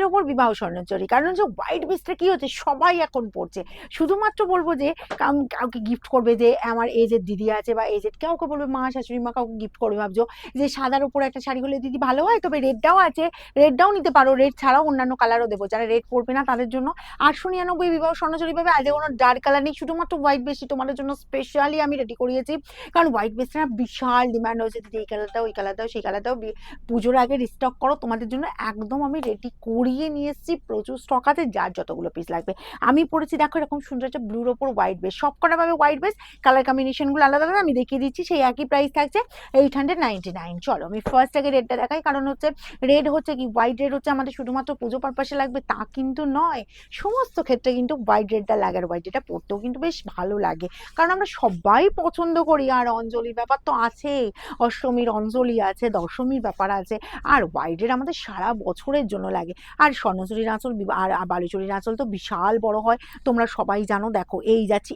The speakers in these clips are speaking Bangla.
এর ওপর বিবাহ স্বর্ণচরী কারণ হচ্ছে হোয়াইট বিচটা কি হচ্ছে? সবাই এখন পড়ছে। শুধুমাত্র বলব যে কাউকে গিফট করবে যে, আমার এজের দিদি আছে বা এজের কাউকে বলবে মা, শাশুড়ি মা কাউকে গিফট করবে। ভাবছ যে, সাদার উপর একটা শাড়ি হলে দিদি ভালো হয়? তবে রেডটাও আছে। রেডটাও নিতে পারো। রেড ছাড়াও অন্যান্য কালারও দেবো। যারা রেড পরবে না তাদের জন্য আটশো নিরানব্বই বিবাহ স্বর্ণচরী পাবে। আজকে কোনো ডার্ক কালার নেই। শুধুমাত্র হোয়াইট বেশি তোমাদের জন্য স্পেশালি আমি রেডি করিয়েছি। কারণ হোয়াইট বেসটা বিশাল ডিমান্ড হয়েছে দিদি এই কালারটাও ওই কালারটাও সেই কালারটাও পুজোর আগে রিস্টক করো। তোমাদের জন্য একদম আমি রেডি করিয়ে নিয়ে এসেছি। প্রচুর স্টক আছে, যার যতগুলো পিস লাগবে। আমি পড়েছি দেখো এরকম সুন্দর একটা ব্লুর ওপর হোয়াইট বেস সব কটা পাবে হোয়াইট বেস কালার কম্বিনেশনগুলো আলাদা আলাদা। আমি দেখিয়ে দিচ্ছি, সেই একই প্রাইস থাকছে এইট হান্ড্রেড নাইনটি নাইন চলো, আমি ফার্স্ট আগে রেডটা দেখাই। কারণ হচ্ছে রেড হচ্ছে কি হোয়াইট রেড হচ্ছে আমাদের শুধুমাত্র পুজো পারপাসে লাগবে, তা কিন্তু নয়। সমস্ত ক্ষেত্রে কিন্তু হোয়াইট রেডটা লাগে, আর হোয়াইট রেডটা পরতেও কিন্তু বেশ ভালো লাগে। কারণ আমরা সবাই পছন্দ করি, আর অঞ্জলির ব্যাপার তো আছেই। অষ্টমীর অঞ্জলি আছে, দশমীর ব্যাপার আছে, আর হোয়াইট রেড আমাদের সারা বছরের জন্য লাগে। আর স্বর্ণচুরির আঁচল আর বালুচুরির আঁচল তো বিশাল বড় হয়। তোমরা সবাই জানো, দেখো, এই যাচ্ছি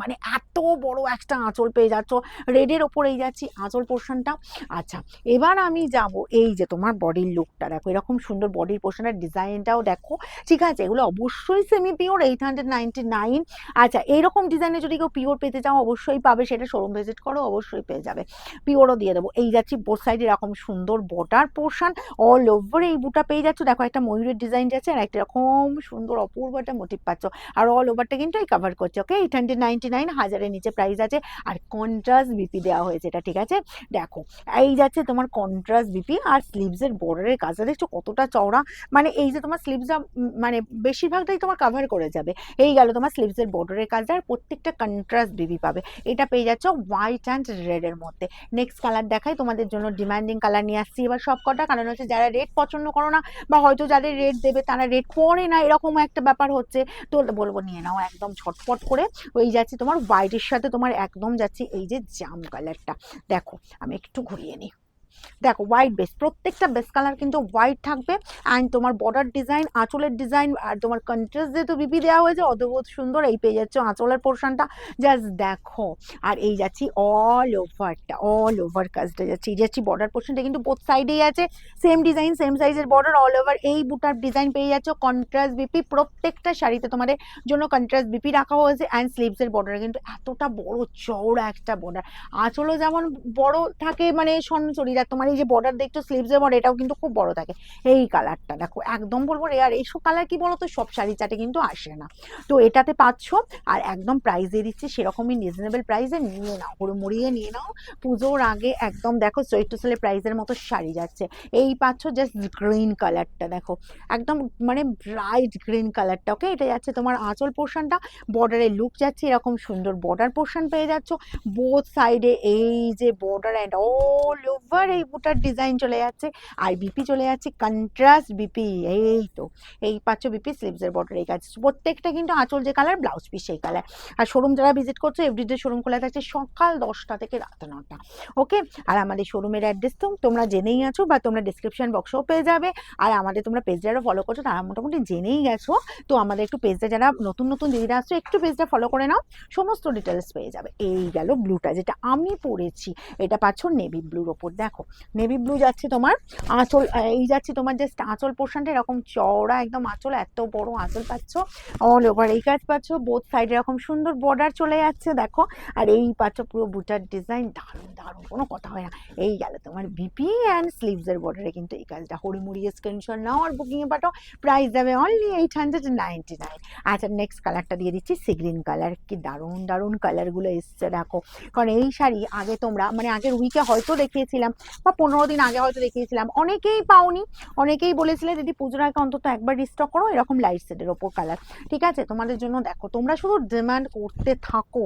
মানে এত বড় একটা আঁচল পেয়ে যাচ্ছ। রেডের ওপর এই যাচ্ছি, আঁচল পোর্শনটা আচ্ছা এবার আমি যাব এই যে তোমার বডির লুকটা দেখো, এরকম সুন্দর বডির পোর্শনের ডিজাইনটাও দেখো। ঠিক আছে, এগুলো অবশ্যই semi pure eight hundred ninety nine আচ্ছা এইরকম ডিজাইনে যদি কেউ পিওর পেতে চাও, অবশ্যই পাবে। সেটা শোরুম ভিজিট করো, অবশ্যই পেয়ে যাবে। পিওরও দিয়ে দেবো। এই যাচ্ছি বোর সাইডে এরকম সুন্দর বর্ডার পোর্শন অল ওভার এই বুটা পেয়ে যাচ্ছ। দেখো, একটা ময়ূরের ডিজাইন যাচ্ছে আর একটা এরকম সুন্দর অপূর্ব একটা মোটিভ পাচ্ছ। আর অল ওভারটা কিন্তু এই কভার করছে okay eight hundred ninety nine হাজারের নিচে প্রাইস আছে আর কন্ট্রাস্ট বিপি দেওয়া হয়েছে এটা, ঠিক আছে? দেখো, এই যাচ্ছে তোমার কন্ট্রাস্ট বিপি আর স্লিভসের বর্ডারের কাজটা দেখছ কতটা চওড়া? মানে এই যে তোমার স্লিভসটা মানে বেশিরভাগটাই তোমার কাভার করে যাবে। এই গেল তোমার স্লিভসের বর্ডারের কাজটা আর প্রত্যেকটা কন্ট্রাস্ট বিপি পাবে। এটা পেয়ে যাচ্ছ হোয়াইট অ্যান্ড রেডের মধ্যে। নেক্সট কালার দেখাই তোমাদের জন্য ডিমান্ডিং কালার নিয়ে আসছি। এবার সব কটা কারণ হচ্ছে যারা রেড পছন্দ করো না বা হয়তো যাদের রেড দেবে, তারা রেট পরে না, এরকম একটা ব্যাপার হচ্ছে। তো বলব, নিয়ে নাও একদম ছটফট করে। ওই যাচ্ছি তোমার হোয়াইটের সাথে তোমার একদম যাচ্ছি এই যে জাম কালারটা দেখো, আমি একটু ঘুরিয়ে নিই। দেখো হোয়াইট বেস প্রত্যেকটা বেস কালার কিন্তু হোয়াইট থাকবে অ্যান্ড তোমার বর্ডার ডিজাইন আঁচলের ডিজাইন আর তোমার কন্ট্রাস্ট যেহেতু বিপি দেওয়া হয়েছে, অদ্ভুত সুন্দর এই পেয়ে যাচ্ছ আঁচলের পোর্শনটা জাস্ট দেখো, আর এই যাচ্ছি অল ওভারটা অল ওভার কাজটা যাচ্ছি। এই যাচ্ছি বর্ডার পোর্শনটা কিন্তু বোথ সাইডেই আছে। সেম ডিজাইন সেম সাইজের বর্ডার অল ওভার এই বুটার ডিজাইন পেয়ে যাচ্ছ। কন্ট্রাস্ট বিপি প্রত্যেকটা শাড়িতে তোমাদের জন্য কন্ট্রাস্ট বিপি রাখা হয়েছে অ্যান্ড স্লিভসের বর্ডার কিন্তু এতটা বড় চওড়া একটা বর্ডার আঁচলও যেমন বড় থাকে মানে স্বর্ণচরীরা তোমার এই যে বর্ডার দেখছ স্লিভসের বর্ডার এটাও কিন্তু খুব বড় থাকে। এই কালারটা দেখো, একদম বলব রেয়ার এইসব কালার কি বলো তো সব শাড়ি চাটে কিন্তু আসে না। তো এটাতে পাচ্ছ, আর একদম প্রাইস দিয়ে দিচ্ছি, সেরকমই রিজনেবল প্রাইসে নিয়ে নাও মুড়িয়ে নিয়ে নাও। পুজোর আগে একদম দেখো চৈত্র সেলের প্রাইসের মতো শাড়ি যাচ্ছে। এই পাচ্ছ জাস্ট গ্রিন কালারটা দেখো। একদম মানে ব্রাইট গ্রিন কালারটা ওকে এটা যাচ্ছে তোমার আঁচল পোর্শনটা বর্ডারের লুক যাচ্ছে এরকম সুন্দর বর্ডার পোর্শন পেয়ে যাচ্ছ। বোথ সাইডে এই যে বর্ডার অ্যান্ড অল ওভার এই বুটার ডিজাইন চলে যাচ্ছে। আর বিপি চলে যাচ্ছে কন্ট্রাস্ট বিপি, এই তো। এই পাচ্ছ বিপি স্লিভসের বর্ডার এই কাজ প্রত্যেকটা কিন্তু আঁচল যে কালার ব্লাউজ পিস সেই কালার আর শোরুম যারা ভিজিট করছ এভরিডে শোরুম খোলা থাকছে সকাল দশটা থেকে রাত নটা। ওকে আর আমাদের শোরুমের অ্যাড্রেস তো তোমরা জেনেই আছো বা তোমরা ডিসক্রিপশন বক্সেও পেয়ে যাবে। আর আমাদের তোমরা পেজ যারা ফলো করছ, তারা মোটামুটি জেনেই গেছো। তো আমাদের একটু পেজটা যারা নতুন নতুন দিদিরা আসছো, একটু পেজটা ফলো করে নাও। সমস্ত ডিটেলস পেয়ে যাবে। এই গেল ব্লুটা যেটা আমি পরেছি। এটা পাচ্ছ নেভি ব্লুর ওপর। দেখো নেভি ব্লু যাচ্ছে তোমার, আঁচল এই যাচ্ছে তোমার জাস্ট আঁচল পোর্শনটা এরকম চওড়া একদম আঁচল, এত বড় আঁচল পাচ্ছ অল ওভার এই কাজ পাচ্ছ বোথ সাইডে এরকম সুন্দর বর্ডার চলে যাচ্ছে, দেখো, আর এই পাচ্ছ পুরো বুটার ডিজাইন দারুণ দারুণ, কোনো কথা হয় না, এই গেল তোমার বিপি অ্যান্ড স্লিভসের বর্ডারে কিন্তু এই কাজটা হরিমুড়িয়ে স্ক্রিনশট নাও আর বুকিংয়ে পাঠাও প্রাইস যাবে only eight hundred ninety nine আচ্ছা নেক্সট কালারটা দিয়ে দিচ্ছি সি গ্রিন কালার কি দারুণ দারুণ কালারগুলো এসছে, দেখো, কারণ এই শাড়ি আগে তোমরা মানে আগের উইকে হয়তো দেখিয়েছিলাম বা পনেরো দিন আগে হয়তো দেখিয়েছিলাম। অনেকেই পাওনি, অনেকেই বলেছিলে, দিদি, পুজোর আগে অন্তত একবার রিস্টক করো, এরকম লাইট সেটের ওপর কালার ঠিক আছে, তোমাদের জন্য দেখো, তোমরা শুধু ডিমান্ড করতে থাকো।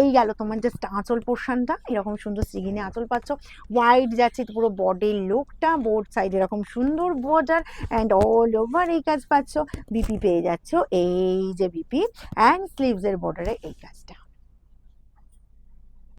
এই গেল তোমার জাস্ট আঁচল পোর্শনটা এরকম সুন্দর সিগিনে আঁচল পাচ্ছ। হোয়াইট যাচ্ছে পুরো বডির লুকটা বোর্ড সাইড এরকম সুন্দর বর্ডার অ্যান্ড অল ওভার এই কাজ পাচ্ছ। বিপি পেয়ে যাচ্ছ এই যে বিপি অ্যান্ড স্লিভসের বর্ডারে এই কাজটা